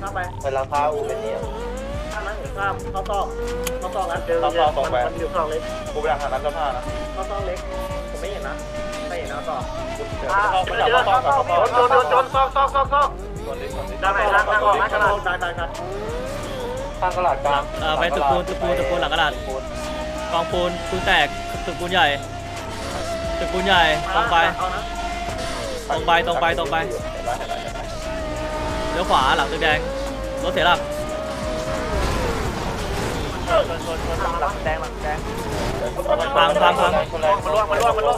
ข้ามไปเป็นราคาอูเป็นเนี่ยข้ามนั้นหรือข้ามเข้าซอกเข้าซอกนั้นเจอเข้าซอกตรงไปมันอยู่ซอกเล็กกูไปทางนั้นเสื้อผ้านะเข้าซอกเล็กผมไม่เห็นนะไม่เห็นนะต่อเดี๋ยวเข้าไปจับเข้าซองกับเข้าซองโดนโดนโดนซอกซอกซอกซอกส่วนนี้ส่วนนี้ด้านไหนด้านไหนออกนะกระโดดได้ได้ได้ข้างตลาดกลางเออไปตึกปูนตึกปูนตึกปูนหลังกระดาษกองปูนปูนแตกตึกปูนใหญ่ตึกปูนใหญ่ตรงไปเอานะตรงไปตรงไปตรงไปเห็นแล้วเห็นแล้วเห็นแล้วเลี้ยวขวาหลังตึกแดงรถเสียหลักชนชนชนหลังหลังแดงหลังแดงพังพังพังมันล่วงมันล่วงมันล่วง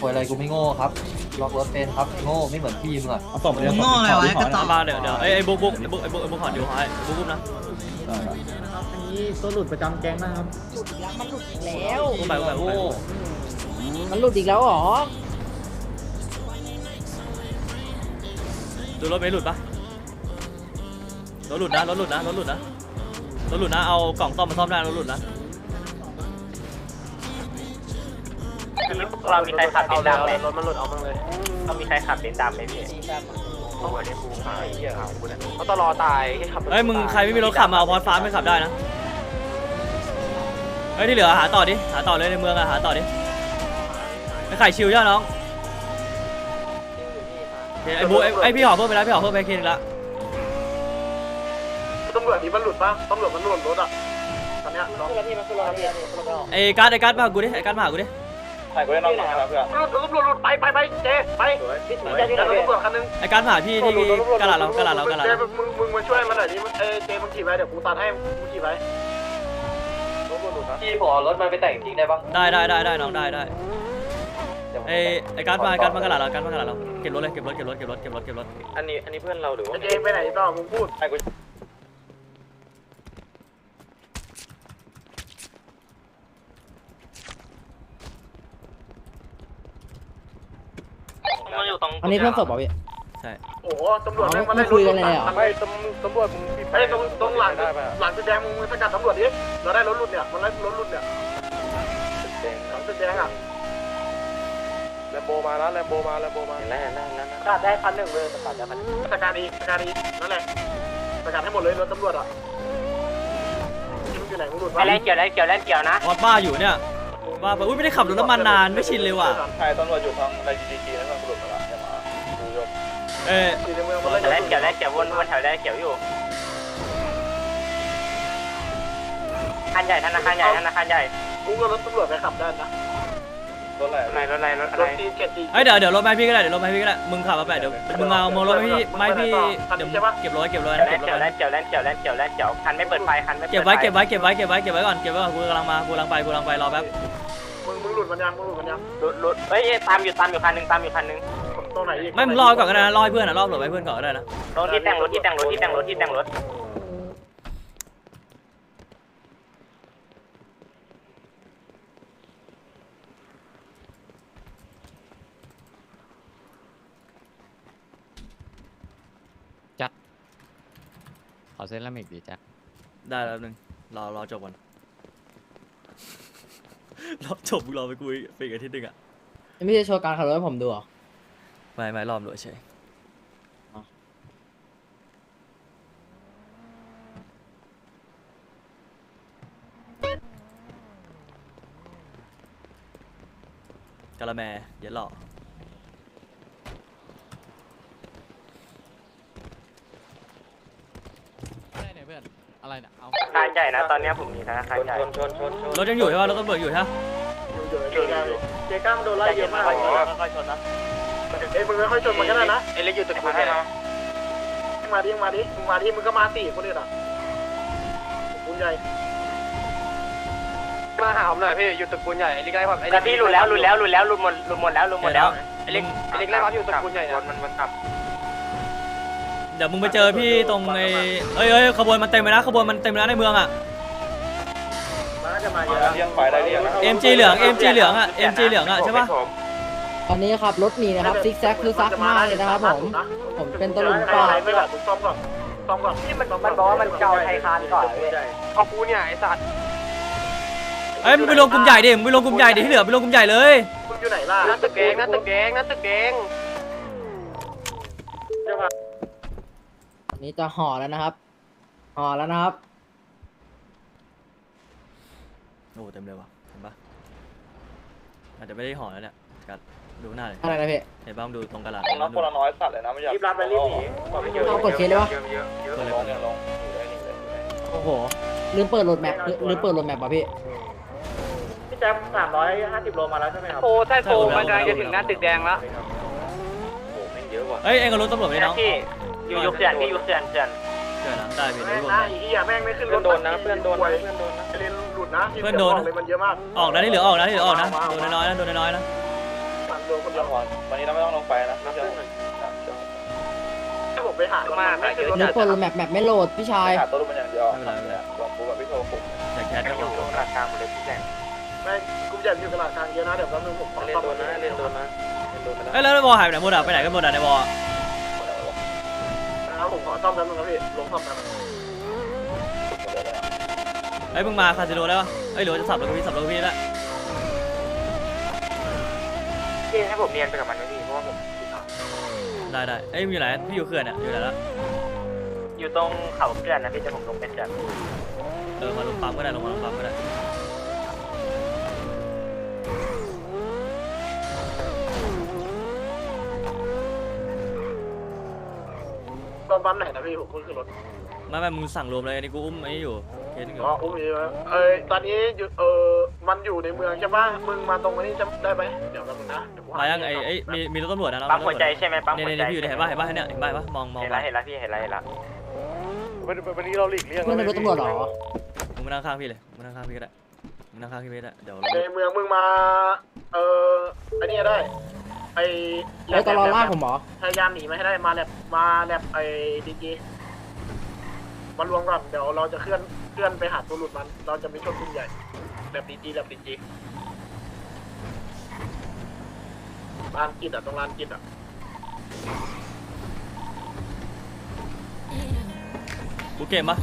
ป่วยอะไรกูไม่โง่ครับล็อกรถเป็นครับโง่ไม่เหมือนพี่มึงอะเอาส่งไปเลยโง่อะไรวะกระต่อมาเดี๋ยวเดี๋ยวไอ้ไอ้บุ๊กบุ๊กไอ้บุ๊กไอ้บุ๊กไอ้บุ๊กขอดูให้บุ๊กบุ๊กนะนะครับอันนี้ตัวหลุดประจำแก๊งนะครับมันหลุดอีกแล้วบุ๊กไปบุ๊กไปบุ๊กไปมันหลุดอีกแล้วเหรอ ดูรถไม่หลุดปะรถหลุดนะรถหลุดนะรถหลุดนะรถหลุดนะเอากล่องซ่อมมาซ่อมได้รถหลุดนะเรามีใครขับเลนดำไหมรถมันหลุดเอาบ้างเลยเรามีใครขับเลนดำไหมพี่โอ้โหเนี่ยกูหายเหี้ยกูเนี่ยเขาตลอตายให้ขับเฮ้ยมึงใครไม่มีรถขับมาเอาพอดฟ้าไม่ขับได้นะเฮ้ยที่เหลือหาต่อดิหาต่อเลยในเมืองอะหาต่อดิไอ้ไข่ชิวย่าน้องโอเค ไอ้บุ๊กไอ้ไอ้พี่หอเพิ่มไปแล้วพี่หอเพิ่มไปเคนงละตำรวจนี่มันหลุดป่ะตำรวจมันหลุดรถอะตอนเนี้ยน้องไอ้การ์ดไอ้การ์ดมาหากูดิไอ้การ์ดมาหากูดิใส่กูได้น้องหน่อยแล้วเพื่อนรถตำรวจหลุดไปไปไปเจไปเจรถตำรวจคันนึงไอ้การ์ดมาหาพี่ที่กระดาษเรากระดาษเรากระดาษเจเรามึงมึงมาช่วยมันหน่อยดิเอเจมึงขี่ไปเดี๋ยวกูตัดให้มึงขี่ไปพี่ผมเอารถมันไปแต่งจริงได้ปะได้ได้ได้ได้น้องได้ได้ ไอ้ไอ้การ์ดมาไอ้การ์ดมากระดาษเราการ์ดมากระดาษเราเก็บรถเลยเก็บรถเก็บรถเก็บรถเก็บรถเก็บรถอันนี้อันนี้เพื่อนเราหรือว่าเจไปไหนต่อมึงพูดใครกูมันอยู่ตรงอันนี้เพื่อนศพเหรอพี่ ใช่โอ้โหตำรวจอ๋อแม่งมาไม่ไล่คุยกันเลยเหรอไม่ตำตำรวจมึงไอ้ตรงตรงหลังหลังตึกแดงมึงสกัดตำรวจดิเราได้รถรุ่นเนี่ยมันไล่รถรุ่นเนี่ยหลังตึกแดงอะ แลมโบมาแล้วแลมโบมาแลมโบมาแน่แน่แน่สกัดได้พันหนึ่งเลยสกัดได้พันสกัดอีกสกัดอีกนั่นแหละสกัดให้หมดเลยรถตำรวจอะมึงอยู่ไหนมึงหลุดไปเล่นเกี่ยวเล่นเกี่ยวเล่นเกี่ยวนะออดบ้าอยู่เนี่ยบ้าไปอุ้ยไม่ได้ขับรถน้ำมันนานไม่ชินเลยว่ะใช่ตำรวจอยู่ทางในจีจีแล้วมันหลุดมาแล้วจะมาดูยศเอ้ยขี่ในเมืองมันไล่เล่นเกี่ยวเล่นเกี่ยววนวนแถวเล่นเกี่ยวอยู่ธนาคารใหญ่ธนาคารใหญ่ธนาคารใหญ่กูก็รถตำรวจไปขับได้นะ รถอะไรรถอะไรรถอะไรรถอะรไรถตีเจ็ดตีเอ้ยเดี๋ยวเดี๋ยวรถมาให้พี่ก็ได้เดี๋ยวรถมาให้พี่ก็ได้มึงขับมาแปะเดี๋ยวมึงเอามารถมาให้พี่ไม่พี่เดี๋ยวเก็บรถไว้เก็บรถไว้เกี่ยวเก็เล่บนรถเกี่ยวไว้เล่นเกี่ยวเล่นเกี่ยวเล่นเกี่ยวเล่นเกี่ยวคันไม่เปิดไฟคันไม่เก็บไว้เก็บไว้เก็บไว้เก็บไว้เก็บไว้เก็บไว้ก่อนเก็บไว้ก่อนกูกำลังมากูกำลังไปกูกำลังไปรอแป๊บมึงมึงหลุดมันยังมึงหลุดมันยังรถรถเฮ้ยตามอยู่ตามอยู่คันหนึ่งตามอยู่คันหนึ่งตรงไหนอีกไม่มึงรอก่อนก็ได้นะรอให้เพื่อนอะรอหลบให้เพื่อนก่อนก็ได้นะรถที่แต่งรถที่แต่งรถที่แต่งรถที่แต่งรถ อเซรามิกดีจ้ะได้แล้วนึงรอรอจบก่อนรอจบมึงรอไปกูอีกไปอีกอาทิตย์หนึงอะไม่ใช่โชว์การขับรถให้ผมดูเหรอ ไม่ไม่รอบด้วยใช่อ๋อ กะละแมเดี๋ยวรออะไรเนี่ยเพื่อน อะไรเนี่ย เอา ธนาคาร ใหญ่นะตอนนี้ผมมีธนาคารใหญ่ชนชนชนชนรถยังอยู่ใช่ป่ะรถตำรวจอยู่ใช่ปะอยู่อยู่อยู่เจ๊ก้ามโดนไล่เยอะมากค่อยๆชนนะเอ้ยมึงไม่ค่อยชนมันก็ได้นะเอ้ยเล็กอยู่ตึกคุณให้นะมึงมาดิมึงมาดิมึงมาดิมึงก็มาสี่คนอื่นอะคุณใหญ่มาหาผมหน่อยพี่อยู่ตึกปูนใหญ่ไอ้ลิกไล่ผมไอ้แต่พี่หลุดแล้วหลุดแล้วหลุดแล้วหลุดหมดหลุดหมดแล้วหลุดหมดแล้วไอ้ลิกไอ้ลิกไล่ผมอยู่ตึกปูนใหญ่มันมันขับเดี๋ยวมึงไปเจอพี่ตรงไอ้เอ้ยเอ้ยขบวนมันเต็มไปนะขบวนมันเต็มไปนะในเมืองอะ มันน่าจะมาเยมาอะเลี้ยงไปได้เลี้ยงนะ MG เหลือง MG เหลืองอะ MG เหลืองอะใช่ปะ ตอนนี้ครับรถหนีนะครับซิกแซกคือซักมากเลยนะครับผม ผมเป็นตัวหลุมป่าไม่แบบมึงซ่อมก่อนซ่อมก่อนที่มันมันบอกว่ามันเกาไทยคานก่อนเว้ย เอากูเนี่ยไอ้สัตว์เอ้ยมึงไปลงกลุ่มใหญ่ดิมึงไปลงกลุ่มใหญ่ดิที่เหลือไปลงกลุ่มใหญ่เลยมึงอยู่ไหนล่ะนั่นตึกแดงนั่นตึกแดงนั่นตึกแดง นี่จะห่อแล้วนะครับ ห่อแล้วนะครับ โอ้เต็มเลยว่ะเห็นปะอาจจะไม่ได้ห่อแล้วเนี่ยกัดดูหน้าเลยอะไรนะพี่เห็นปะมึงดูตรงกระดาษน้องคนละน้อยสัตว์เลยนะไม่อยากรีบรับไปรีบหนีก่อนไม่เจอต้องกดเคสเลยวะเยอะเยอะเยอะตัวเลยลตัวงเลยลงอยู่ได้นี่เลยโอ้โหลืมเปิดโหลดแมปลืมเปิดโหลดแมปป่ะพี่พี่แจ๊บสามร้อยห้าสิบโลมาแล้วใช่ไหมครับโอ้ใช่โฟมันกำลังจะถึงหน้าตึกแดงแล้วโอ้แม่งเยอะว่ะเอ้ยเอ็งก็รถตำรวจไปดิน้องพี่ อยู่ยุคเสียนพี่ยุคเสียนเสียนเกิดนะได้พี่แม่เดี๋ยวงรวมนะกันไอ้เหี้ยแม่งไม่ขึ้นรเพื่อถนโดนนะเพื่อนโดนนะเพื่อนโดนนะไอ้เรนหลุดนะที่เพื่อนโดนบกเลยมันเยอะมากออกนะที่เหลือออกนะที่เหลือออกนะโดนน้อยๆนะโดนน้อยๆนะมันโดนคนเดีแล้ยวววันวันนี้เราไม่ต้องลงไปนะเชื่อให้ผมไปหามันไม่ขึ้นรถลืมเปิดโหลดแมปแมปไม่โหลดพี่ชาย ขาดตัวรูปมันอย่างเดียวลองกูกับพี่โทรคุมอยากแคสก็อยู่บอกตรงกลางหมดเลยพี่แจงแม่งกูอยากอยู่กระดาษกลางเยอะนะเดี๋ยวแป๊บนึงผมขอเล่นซ่อมโดนนะเล่นโดนนะเล่นโดนไปแล้วเอ้ยแล้วในบอลหายไปไหนหมดอะไปไหนกันหมดอะในบอลอะ นะครับผมขอซ่อมแป๊บนึงครับพี่ลงซ่อมแป๊บนึงเอ้ยมึงมาคาสิโนได้ปะเอ้ยหรือว่าจะสับรถกับพี่สับรถกับพี่แล้วพี่ให้ผมเรียนไปกับมันไหมพี่เพราะว่าผมได้ได้เอ้ยมึงอยู่ไหนพี่อยู่เขื่อนอะอยู่ไหนแล้วอยู่ตรงเขาเขื่อนนะพี่จะผมลงเป็นเขื่อนเออมาลงปั๊มก็ได้ลงมาลงปั๊มก็ได้ ตอนปั๊มไหนนะพี่ผมขึ้นรถไม่ไม่มึงสั่งรวมเลยอันนี้กูอุ้มไอ้นี่อยู่เคสนึงอยู่อ๋ออุ้มอยู่นะเอ้ยตอนนี้อยู่เออมันอยู่ในเมืองใช่ปะมึงมาตรงนี้จะได้ไหมเดี๋ยวแป๊บนึงนะเดี๋วกูหมายังไอ้ไอ้ยมีมีรถตำรวจนะเราปั๊มหัวใจใช่ไหมปั๊มเนี่ยหัวเนี่ยใจพี่อยู่ในเห็นป่ะเห็นป่ะเนี่ยเห็นป่ะปะมองมองเห็นไปแล้วเห็นแล้วพี่เห็นแล้วเห็นแล้ววันนี้เราหลีกเลี่ยงเพื่อนเป็นรถตำรวจเหรอ มึงมานั่งข้างพี่เลยมึงนั่งข้างพี่ก็ได้มึงนั่งข้างพี่ก็ได้เดี๋ยวในเมืองมึงมา เออไอ้นี่ได้ไอ้ ไอ้ตลอดล่ากผมเหรอพยายามหนีมาให้ได้มาแลบมาแลบไอ้ดีจีมารวมก่อนเดี๋ยวเราจะเคลื่อนเคลื่อนไปหาตัวหลุดมัน เราจะไม่ชนกลุ่มใหญ่แลบดีจีแลบดีจีลานกิจอะตรงลานกิจอะกูเกมปะ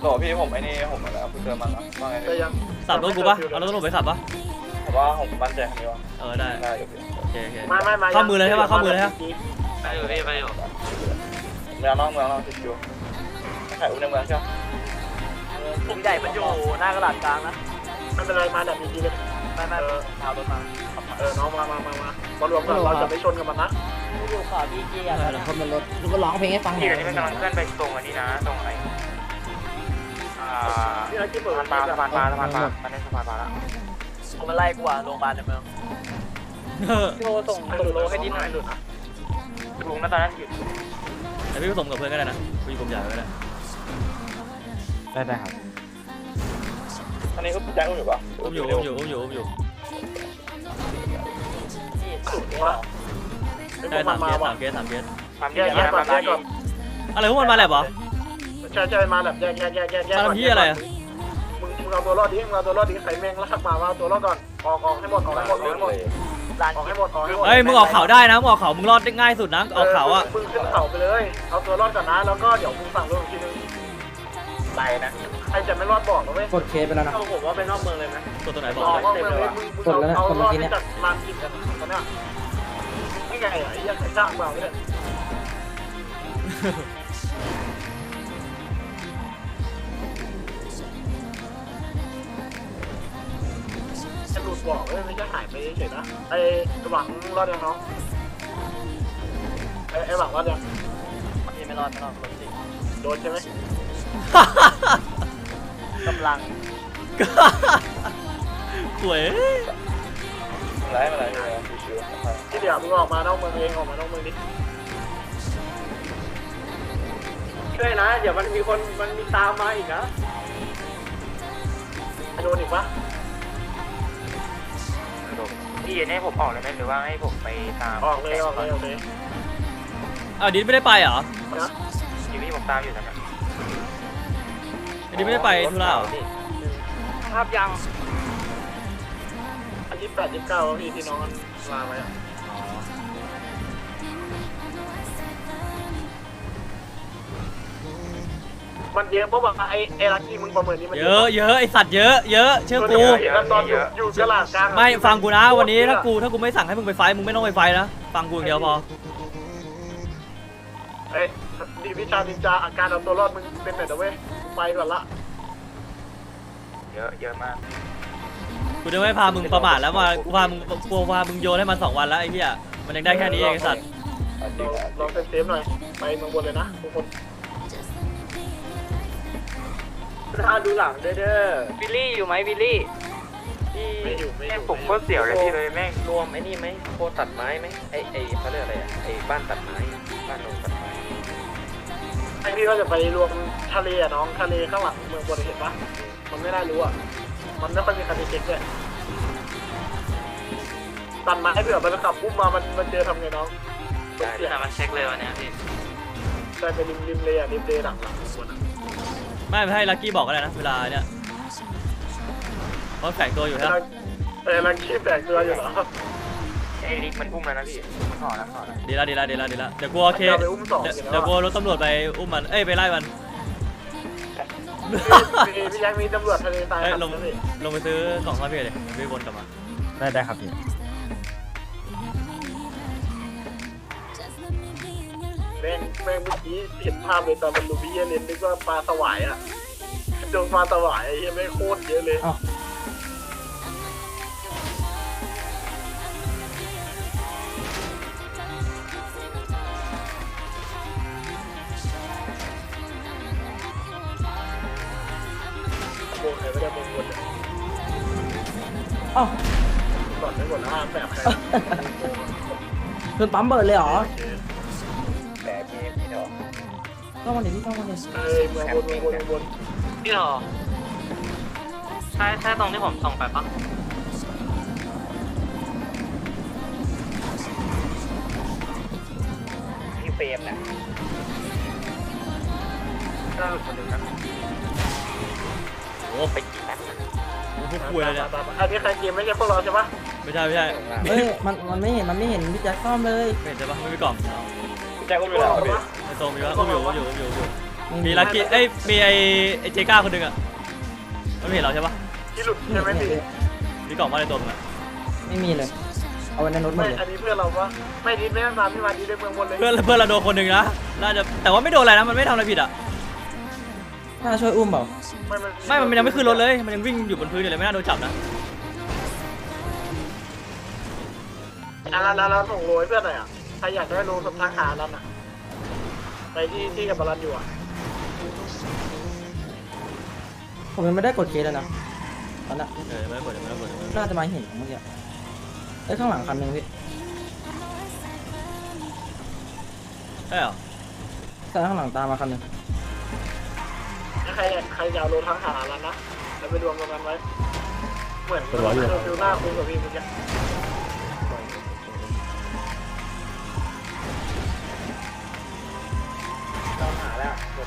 หล่อพี่ผมไอ้นี่ผมแล้วคุณเจอมันว่าไงก็ยังสับรถกูปะเอารถตำรวจไปสับปะผมว่าผมมั่นใจคันนี้ว่าเออได้ได้อยู่พี่โอ เคโอเคไม่ไม่ไม่เข้ามือเลยใช่ปะเข้ามือเลยฮะ ไปอยู่พี่ไปอยู่เมืองนอกเมืองนอกติดอยู่ถ่ายอุ้มในเมืองใช่ไหมกลุ่มใหญ่มันอยู่หน้ากระดาษกลางนะไม่เป็นไรมาแลบดีจีเลยไม่ไม่เอารถมาเออน้องมามามามามารวมกันเราจะไม่ชนกับมันนะอยู่ขอพี่เกียเออเดี๋ยวคนเป็นรถดูก็ร้องเพลงให้ฟังหน่พี่อยเดี๋ยวนี้มันกำลังเคลื่อนไปตรงอันนี้นะตรงไหนอ่านี่นะที่เปิดสะพานปลาสะพานปลาสะพานปลาตอนนี้สะพานปลาแล้วผมมาไล่กูอะโรงพยาบาลในเมือง เออพี่โทรส่งส่งโลให้ดินหน่อยหลุดนะลุงนะตอนนั้นหยุดแต่พี่ผสมกับเพื่อนก็ได้นะกูอยู่กลุ่มใหญ่ก็ได้ได้ได้ครับอันนี้อุ้มแจ็คอุ้มอยู่ปะอุ้มอยู่อุ้มอยู่อุ้มอยู่อุ้มอยู่หลุดวะไอ้พได้วกมัสานมมาเคสว่ะสามเคสสามเคสความแยที่กจะแยกมาก่อนแยกก่อนอะไรพวกมันมาแลบเหรอใช่ใช่มาแบบแยกแยกแยกแยกแยกมาทำที่อะไรอะมึงมึงเอาตัวรอดดิมึงเอาตัวรอดดิใครแม่งลากมาว่าเอาตัวรอดก่อนออกออกให้หมดออกให้หมดออกให้หมด ออกให้หมดออกให้หมดเอ้ยมึงออกเขาได้นะมึงออกเขามึงรอดได้ง่ายสุดนะออกเขาอะมึงขึ้นเขาไปเลย เอาตัวรอดก่อนนะแล้วก็เดี๋ยวมึงสั่งรถอีกทีนึงไปนะใครจะไม่รอดบอกนะเว้ยกดเคสไปแล้วนะเอาผมว่าไปนอกเมืองเลยไหมตัวตัวไหนบบออกกเลยว่าเมืองเลยมึงมึงกดแล้วนะเอากดรเมื่ออดกี้เนี่ยจากลานกินกันตอนเนี้ยนี่ไงอะไอ้ยังใครสร้างมาเนี่ย บอกเลยไม่ใช่หายไปเฉยๆนะไอ้หวังรอดยังน้องไอ้ไอ้หวังรอดยังพี่ไม่รอดไม่รอดรถติดโดนใช่ไหมกำลังสวยไรมาไรเลยชิวที่เดี๋ยวมึงออกมานอกเมืองเองออกมานอกเมืองดิช่วยนะ เดี๋ยวมันมีคนมันมีตามมาอีกนะโดนอีกปะ พี่ให้ผมออกเลยไหมหรือว่าให้ผมไปตามออกเลยออกเลยออกเลยอ้าวดินไม่ได้ไปเหรอนะอยู่ที่ผมตามอยู่นะดินไม่ได้ไปธุระเหรอภาพยังอันที่แปดที่เก้าพี่ที่น้องลาไว้อะ มันเยอะเพราะว่าไอ้ไอ้ลักกี้มึงประเมินนี่มันเยอะเยอะไอสัตว์เยอะเยอะเชื่อกู แล้วตอนอยู่อยู่กระลาดกลางไม่ฟังกูนะวันนี้ถ้ากูถ้ากูไม่สั่งให้มึงไปไฟท์มึงไม่ต้องไปไฟท์นะฟังกูอย่างเดียวพอเอ้ยดีวิชานินจาอาการเอาตัวรอดมึงเป็นไหนนะเว้ยไปก่อนละเยอะเยอะมากกูจะไม่พามึงประมาทแล้วมากูพามึงกูพามึงโยนให้มันสองวันแล้วไอ้เหี้ยมันยังได้แค่นี้เองไอ้สัตว์ลองลองเซฟๆหน่อยไปเมืองบนเลยนะทุกคน ถ้าดูหลังเด้อเด้อวิลลี่อยู่ไหมวิลลี่ไม่อยู่ไม่อยู่ผมก็เสียวเลยพี่เลยแม่งรวมไอ้นี่ไหมโคตัดไม้ไหมไอ้ไอ้เขาเรียกอะไรอะไอ้บ้านตัดไม้บ้านลงตัดไม้ไอพี่ก็จะไปรวมทะเลอะน้องทะเลข้างหลังเมืองบนเห็นปะมันไม่ได้รู้อะมันไม่ค่อยมีใครไปเช็คเลยตันไม้เผื่อมันจะขับปุ๊บมามันมันเจอทำไงน้องเสียมาเช็คเลยวันนี้พี่ใช่ไปริมริมเลยอะริมเลยหลังหลังเมืองบนอะ ไม่ไม่ให้ลักกี้บอกก็ได้นะเวลาเนี่ยเพราะแฝงตัวอยู่ใช่ไหมเออลังคีแฝงตัวอยู่เหรอไอ้ลิกมันอุ้มแล้วนะพี่มันห่อแล้วห่อแล้วดีละดีละดีละดีละเดี๋ยวกูโอเคมันจะไปอุ้มสองเดี๋ยวอยู่แล้วเดี๋ยวกูเอารถตำรวจไปอุ้มมันเอ้ยไปไล่มันพี่พี่ยังมีตำรวจทะเลทรายเอ้ยขับลงนะพี่ลงไปซื้อกล่องข้าวพี่เลยพี่วนกลับมาได้ได้ครับพี่ แม่งแม่งเมื่อกี้เห็นภาพเลยตอนมันลูบี้เล่นนึกว่าปลาสวายอะโดนปลาสวายไอ้เหี้ยไม่งโคตรเยอะเลยอ้าว โบกใครไม่ได้โบกคนเนี่ยอ้าวก่อนไม่หมดแล้วห้ามแบบใครคือปั๊มเบิร์ดเลยเหรอแต่พี่พี่เนาะ ต้องมาเดี๋ยพี่ต้องมาเดี๋ยเอ้ยเมืองบนเมืองบนเมืองบนพี่หรอใช่ใช่ตรงที่ผมส่งไปปะพี่เฟรมนี่ยก็คนหนึ่งนะโอ้ไปพวกคุยเลยเนี่ยอันนี้ใครเกมไม่ใช่พวกเราใช่ปะไม่ใช่ไม่ใช่เฮ้ยมันมันไม่เห็นมันไม่เห็นพี่แจ็คซ่อมเลยไม่เห็นใช่ปะไม่มีกล่อง พี่แจ็คอุ้มอยู่แล้วปะไอ้โซมีวะอุ้มอยู่อุ้มอยู่อุ้มอยู่อุ้มอยู่ไม่มีลักกี้เอ้ยมีไอ้ไอ้เจก้าคนหนึงอะมันไม่เห็นเราใช่ปะที่หลุดใช่ไหมพี่มีกล่องมาในตัวมึงอะไม่มีเลย เอาไว้ในรถหมไม่ดเลยอันนี้เพื่อนเราปะไม่ดิสไม่ต้องตามพี่มาดิสในเมืองบนเลย เพื่อนเพื่อนเราโดนคนหนึ่งนะน่าจะแต่ว่าไม่โดนอะไรนะมันไม่ทำอะไรผิดอะน่าช่วยอุ้มเปล่าไม่มันไม่มันยังไม่ขึ้นรถเลยมันยังวิ่งอยู่บนพื้นอยู่เลยไม่น่าโดนจับนะอะแล้วแล้วเราส่งโรยเพื่อนหน่อยอะ ใครอยากได้โรสทางหาแล้วนะ ไปที่ที่กับบาลันอยู่อะผมยังไม่ได้กดเคสเลยนะตอนนั้นเออไม่ได้เปิดไม่ได้เปิดไม่ได้เปิดน่าจะมาเห็นเมื่อกี้เอ้ยข้างหลังคันหนึ่งพี่ใช่เหรอใช่ข้างหลังตามมาคันหนึ่งถ้าใครอยากใครอยากโรทางหาแล้วนะแล้วไปรวมกันไว้เหมือนเออฟิลหน้าคุณกับพี่เมื่อกี้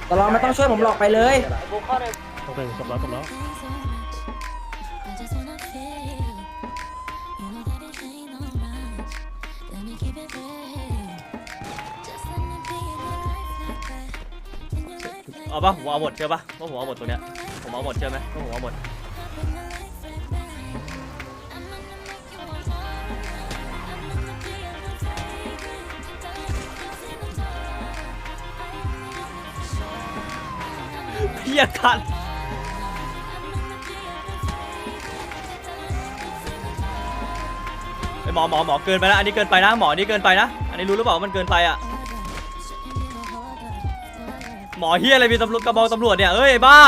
ต่เราไม่ต้องช่วยผมหรอกไปเลยโอเคจบแล้วจบแล้วเอาปะผมเอาหมดเชื่อปะว่าผมเอาหมดตรงเนี้ยผมเอาหมดเชื่อไหมว่าผมเอาหมด เพี้ยกันไอหมอหมอหมอเกินไปนะอันนี้เกินไปนะหมอนี่เกินไปนะ อันนี้รู้หรือเปล่าว่ามันเกินไปอะหมอเฮียอะไรมีตำรวจกระบอกตำรวจเนี่ยเอ้ยบ้า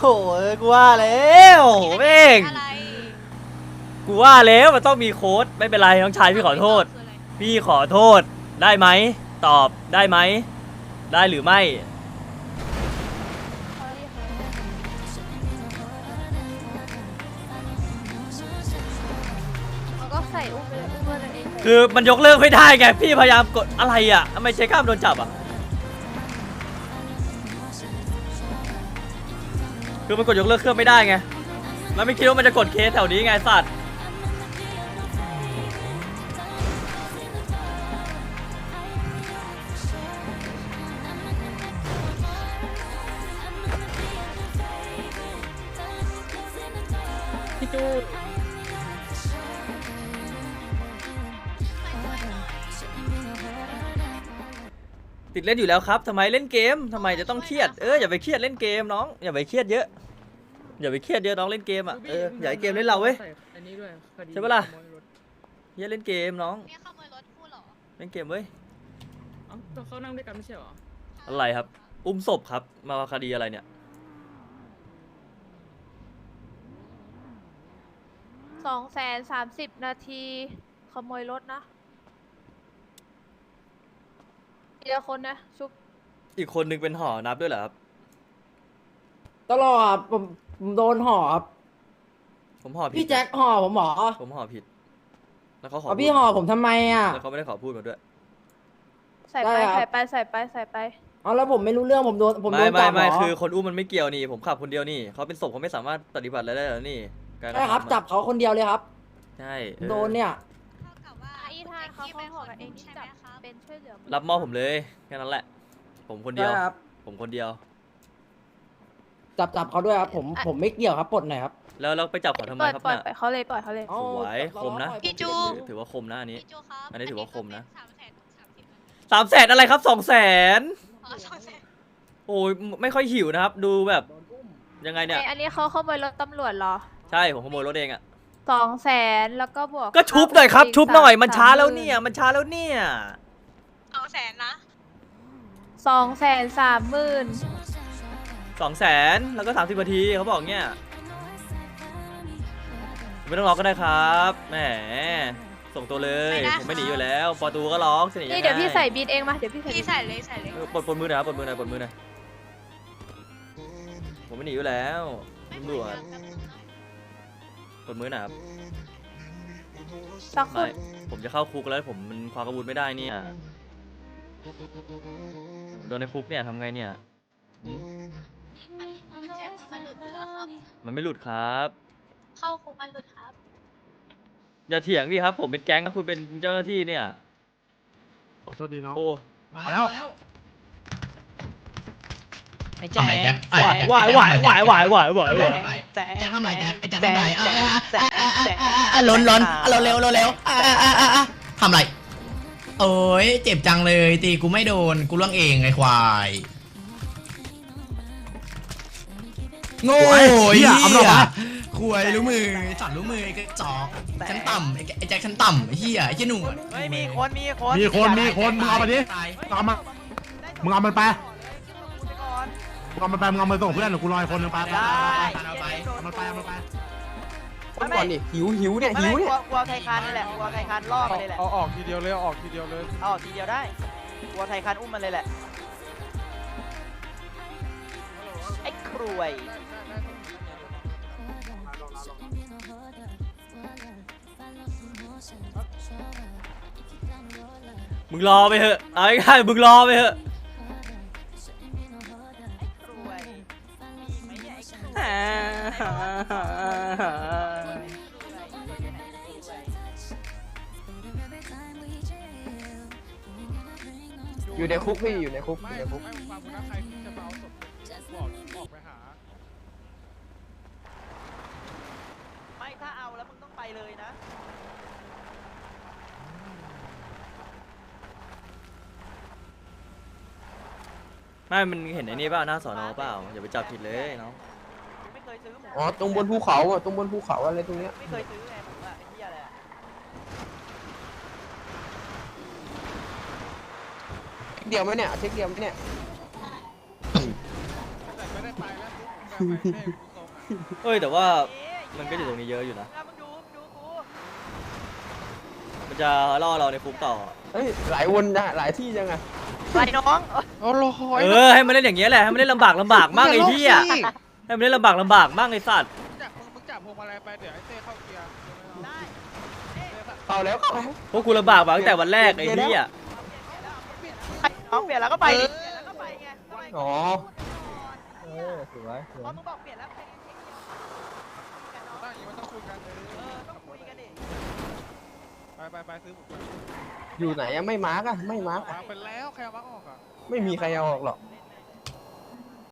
โหลครับพวกแกงโอ้ยกูว่าแล้วเม่งอะไรกูว่าแล้วมันต้องมีโค้ดไม่เป็นไรน้องชายพี่ขอโทษ คืออะไรพี่ขอโทษได้ไหม ตอบได้ไหม ได้หรือไม่ เขาก็ใส่อุ้มไปเลยอุ้มไปเลยเองคือมันยกเลิกไม่ได้ไงพี่พยายามกดอะไรอะทำไมเชข้ามโดนจับอะ คือมันกดยกเลิกเครื่องไม่ได้ไง แล้วไม่คิดว่ามันจะกดเคสแถวนี้ไงสัตว์ ติดเล่นอยู่แล้วครับทำไมเล่นเกมทำไมจะต้องเครียดเอออย่าไปเครียดเล่นเกมน้องอย่าไปเครียดเยอะ อย่าไปเครียดเยอะน้องเล่นเกมอะเอออย่าให้เกมเล่นเราเว้ยใช่ปะล่ะเฮียเล่นเกมน้องเนี่ยขโมยรถคู่เหรอเล่นเกมเว้ยเขานั่งด้วยกันไม่ใช่หรออะไรครับ อุ้มศพครับ มาคดีอะไรเนี่ย สองแสนสามสิบนาที ขโมยรถนะ เดียวคนนะชุบอีกคนนึงเป็นห่อนับด้วยเหรอครับ ตลอดผมผมโดนห่อครับผมห่อผิดพี่แจ็คห่อผมหมอผมห่อผิด แล้วเขาขอเอาพูพี่ดห่อผมทำไมอะ แล้วเขาไม่ได้ขอพูดมาด้วย ใส่ไปได้ครับ ใส่ไปใส่ไปใส่ไป เอาแล้วผมไม่รู้เรื่องผมโดนผมโดไม่นไม่จับเหรไม่อคือคนอุ้มมันไม่เกี่ยวนี่ ผมขับคนเดียวนี่เขาเป็นศพเขาไม่สามารถปฏิบัติอะไรได้แล้วนี่การกะใช่ครับทำอะจับเขาคนเดียวเลยครับ ใช่ออโดนเนี่ยเท่ากับ ว่าอีทานเขาเขาบอกกับเองที่จับเป็นช่วยเหลือมึงรับมอบผมเลยแค่นั้นแหละ ผมคนเดียวใช่ครับ ผมคนเดียว จับจับเขาด้วยครับ ผมผมไม่เกี่ยวครับปลดหน่อยครับแล้วเราไปจับเขาทำไมปล่อยครับปล่อยเนี่ยไปเขาเลยปล่อยเขาเลยเอาสวยเราคมนะปล่อยผพี่จูถือถือว่าคมนะอันนี้ พี่จูครับอันนี้ถือว่าคมนะ สามแสนสามสิบสามแสนอะไรครับสองแสนอ๋อสองแสนโอ้ยไม่ค่อยหิวนะครับ ดูแบบยังไงเนี่ยอันนี้เขาขโมยรถตำรวจเหรอ ใช่ผมขโมยรถเองอะ สองแสนแล้วก็บวกก็ชุบหน่อยครับอีกชุบหน่อยสมันช้าแล้วสมหเนี่ย มันช้าแล้วเนี่ย สองแสนนะสองแสนสามหมื่นสองแสนแล้วก็สามสิบนาทีเขาบอกเนี่ยไม่ต้องร้องก็ได้ครับแหมส่งตัวเลยผมไม่หนีอยู่แล้วปอตูก็ร้องจะหนียังไงนี่เดี๋ยวพี่ใส่บีทเองมาเดี๋ยวพี่ใส่พี่ใส่เลยใส่เลยเออปลดปลดมือหน่อยครับปลดมือหน่อยปลดมือหน่อยผมไม่หนีอยู่แล้วตำรวจ ปลดมือหน่อยครับสักคไม่นผมจะเข้าคุกแล้วผมมันคว้ากระบุนไม่ได้เนี่ยโดนในคุกเนี่ยทำไงเนี่ยหืมมันไม่หลุดครับ เข้าคุกมันหลุดครับ อย่าเถียงดิครับ ผมเป็นแก๊งครับคุณเป็นเจ้าหน้าที่เนี่ยโทษดีน้องโอ้ มาแล้ว ไอ้แจ๊คหวายหวายหวายหวายหวายหวายหวายแจ๊คแจ๊คทำไรแจ๊คไอ้แจ๊คแจ๊ทำไรคอะแจ๊คแจ๊คอะล้นล้นอะเร็วเร็วเร็วเร็วอะอะอะอะอะทำไรโอ้ยเจ็บจังเลย ตีกูไม่โดนกูล่วงเองไอ้ควายโง่โอ้ยเหี้เหี้ยยเอามาหรอควายรู้มือสั่นรู้มือไอ้กระจอกชั้นต่ำไอ้แกไอ้แจ็คชั้นต่ำไอ้เหี้ยไอ้เหี้ยหนุ่มเฮ้ยมีคนมีคนมีคนมีคนมึงเอามาดิตายมึงเอามามึงเอามันไปมึง เอามันไปมึงเอามาส่งเพื่อนหรือกูรออีกคนนึงไปไปได้เอาไปเอามันไปเอามันไปไม่ไม่หิวหิวเนี่ยไม่หิวไม่เนี่ยกลัวกลัวไทยคานนี่แหละกลัวไทยคานล่อมันเลยแหละเอาออกทีเดียวเลยเอาออกทีเดียวเลย เอาออกทีเดียวได้กลัวไทยคานอุ้มมันเลยแหละไอ้ครวยมึงรอไปเถอะเอาง่ายๆมึงรอไปเถอะ อ้ครวยอยู่ในคุกพี่อยู่ในคุกอยู่ในคุก ไม่ฟังกูนะใครที่จะมาเอาศพบอกบอกไปหา ไม่ถ้าเอาแล้วมึงต้องไปเลยนะ ไม่มันเห็นไอ้นี่เปล่าหน้าสอนอเปล่าอย่าไปจับผิดเลยน้องไม่เคย ซื้อหมูอ๋อตรงบนภูเขาอะตรงบนภูเขาอะไรตรงเนี้ยไม่เคยซื้อไงผมอะไอ้เหี้ยอะไรอะเดียวไหมเนี่ยเช็คเดียวไหมเนี่ยแต่ไม่ได้ไปแล้วทุกแบเอ้ยแต่ว่ามันก็อยู่ตรงนี้เยอะอยู่นะมึงดูมึงดูกูมันจะล่อเราในคุกต่อ เฮ้ยหลายวนนะหลายที่จังอะไปน้อง โอ้โหเออให้มันเล่นอย่างเงี้ยแหละให้มันเล่นลำบากลำบากมากไอ้เหี้ย ให้มันเล่นลำบากลำบากมากไอ้สัตว์จับมึงมึงจับพวงมาลัยไปเดี๋ยวไอ้เต้เข้าเกียร์ได้เข้าแล้วเข้าแล้วพวกกูลำบากมาตั้งแต่วันแรกไอ้เหี้ยน้องเปลี่ยนแล้วก็ไปดิเปลี่ยนแล้วก็ไปไงทำไมอ๋อเออสวยสวพอยมึงบอกเปลี่ยนแล้วไปได้อย่างนี้มันต้องคุยกันเลยเออต้องคุยกันดิไปไปไปซื้อหมูไปอยู่ไหนอะไม่มาร์กอะไม่มาร์กวางไปแล้วใครเอามาร์กออกอะไม่มีใครเอาออกหรอกเล่